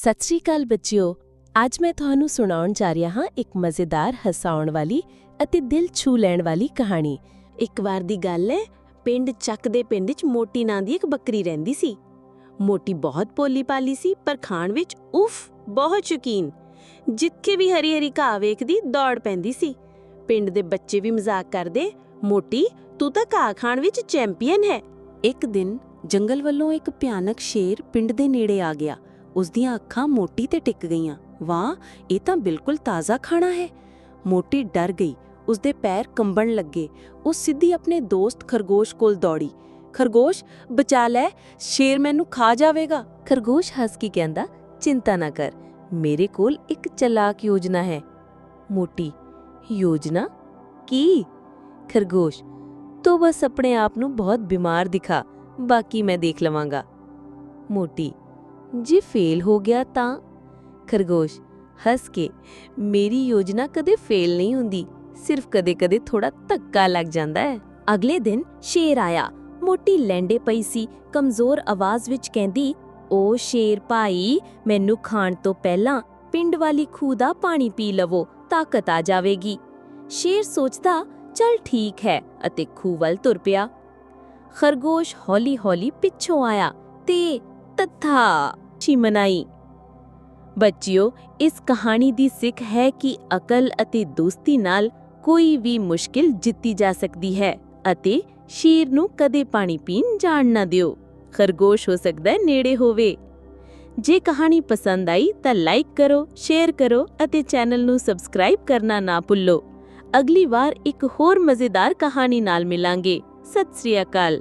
ਸਤਿ ਸ੍ਰੀ ਅਕਾਲ ਬੱਚਿਓ। ਅੱਜ ਮੈਂ ਤੁਹਾਨੂੰ ਸੁਣਾਉਣ ਜਾ ਰਿਹਾ ਹਾਂ ਇੱਕ ਮਜ਼ੇਦਾਰ ਹਸਾਉਣ ਵਾਲੀ ਅਤੇ ਦਿਲ ਛੂ ਲੈਣ ਵਾਲੀ ਕਹਾਣੀ। ਇੱਕ ਵਾਰ ਦੀ ਗੱਲ ਹੈ ਪਿੰਡ ਚੱਕ ਦੇ ਪਿੰਡ ਵਿੱਚ ਮੋਟੀ ਨਾਂ ਦੀ ਇੱਕ ਬੱਕਰੀ ਰਹਿੰਦੀ ਸੀ। ਮੋਟੀ ਬਹੁਤ ਪੋਲੀ ਪਾਲੀ ਸੀ, ਪਰ ਖਾਣ ਵਿੱਚ ਉਫ, ਬਹੁਤ ਸ਼ੌਕੀਨ। ਜਿੱਥੇ ਵੀ ਹਰੀ ਹਰੀ ਘਾਹ ਵੇਖਦੀ, ਦੌੜ ਪੈਂਦੀ ਸੀ। ਪਿੰਡ ਦੇ ਬੱਚੇ ਵੀ ਮਜ਼ਾਕ ਕਰਦੇ, ਮੋਟੀ, ਤੂੰ ਤਾਂ ਘਾਹ ਖਾਣ ਵਿੱਚ ਚੈਂਪੀਅਨ ਹੈ। ਇੱਕ ਦਿਨ ਜੰਗਲ ਵੱਲੋਂ ਇੱਕ ਭਿਆਨਕ ਸ਼ੇਰ ਪਿੰਡ ਦੇ ਨੇੜੇ ਆ ਗਿਆ। ਉਸ ਦੀਆਂ ਅੱਖਾਂ ਮੋਟੀ ਤੇ ਟਿਕ ਗਈਆਂ। ਵਾਹ, ਇਹ ਤਾਂ ਬਿਲਕੁਲ ਤਾਜ਼ਾ ਖਾਣਾ ਹੈ। ਮੋਟੀ ਡਰ ਗਈ। ਉਸਦੇ ਪੈਰ ਕੰਬਣ ਲੱਗੇ। ਉਹ ਸਿੱਧੀ ਆਪਣੇ ਦੋਸਤ ਖਰਗੋਸ਼ ਕੋਲ ਦੌੜੀ। ਖਰਗੋਸ਼, ਬਚਾ ਲੈ। ਸ਼ੇਰ ਮੈਨੂੰ ਖਾ ਜਾਵੇਗਾ। ਖਰਗੋਸ਼, ਹੱਸ ਕੇ ਕਹਿੰਦਾ? ਚਿੰਤਾ ਨਾ ਕਰ। ਮੇਰੇ ਕੋਲ ਇੱਕ ਚਲਾਕ ਯੋਜਨਾ ਹੈ। ਮੋਟੀ, ਯੋਜਨਾ? ਕੀ? ਖਰਗੋਸ਼, ਤੂੰ ਬਸ ਆਪਣੇ ਆਪ ਨੂੰ ਬਹੁਤ ਬਿਮਾਰ ਦਿਖਾ। ਬਾਕੀ ਮੈਂ ਦੇਖ ਲਵਾਂਗਾ। ਮੋਟੀ ਜੇ ਫੇਲ ਹੋ ਗਿਆ ਤਾਂ? ਖਰਗੋਸ਼ ਹੱਸ ਕੇ, ਮੇਰੀ ਯੋਜਨਾ ਕਦੇ ਫੇਲ ਨਹੀਂ ਹੁੰਦੀ, ਸਿਰਫ ਕਦੇ-ਕਦੇ ਥੋੜਾ ਧੱਕਾ ਲੱਗ ਜਾਂਦਾ ਹੈ। ਅਗਲੇ ਦਿਨ ਸ਼ੇਰ ਆਇਆ। ਮੋਟੀ ਲੈਂਡੇ ਪਈ ਸੀ, ਕਮਜ਼ੋਰ ਆਵਾਜ਼ ਵਿੱਚ ਕਹਿੰਦੀ, ਓ ਸ਼ੇਰ ਭਾਈ, ਮੈਨੂੰ ਖਾਣ ਤੋਂ ਪਹਿਲਾਂ ਪਿੰਡ ਵਾਲੀ ਖੂਹ ਦਾ ਪਾਣੀ ਪੀ ਲਵੋ, ਤਾਕਤ ਆ ਜਾਵੇਗੀ। ਸ਼ੇਰ ਸੋਚਦਾ, ਚਲ ਠੀਕ ਹੈ, ਅਤੇ ਖੂਹ ਵੱਲ ਤੁਰ ਪਿਆ। ਖਰਗੋਸ਼ ਹੌਲੀ-ਹੌਲੀ ਪਿੱਛੋਂ ਆਇਆ ਤੇ ਤੱਥਾ ਚਿਮਨਾਈ ਬੱਚਿਓ, ਇਸ ਕਹਾਣੀ ਦੀ ਸਿੱਖ ਹੈ ਕਿ ਅਕਲ ਅਤੇ ਦੋਸਤੀ ਨਾਲ ਕੋਈ ਵੀ ਮੁਸ਼ਕਿਲ ਜਿੱਤੀ ਜਾ ਸਕਦੀ ਹੈ ਅਤੇ ਸ਼ੇਰ ਨੂੰ ਕਦੇ ਪਾਣੀ ਪੀਣ ਜਾਣ ਨਾ ਦਿਓ। ਖਰਗੋਸ਼ ਹੋ ਸਕਦਾ ਹੈ ਨੇੜੇ ਹੋਵੇ। ਜੇ ਕਹਾਣੀ ਪਸੰਦ ਆਈ ਤਾਂ ਲਾਈਕ ਕਰੋ, ਸ਼ੇਅਰ ਕਰੋ ਅਤੇ ਚੈਨਲ ਨੂੰ ਸਬਸਕ੍ਰਾਈਬ ਕਰਨਾ ਨਾ ਭੁੱਲੋ। ਅਗਲੀ ਵਾਰ ਇੱਕ ਹੋਰ ਮਜ਼ੇਦਾਰ ਕਹਾਣੀ ਨਾਲ ਮਿਲਾਂਗੇ। ਸਤਿ ਸ੍ਰੀ ਅਕਾਲ।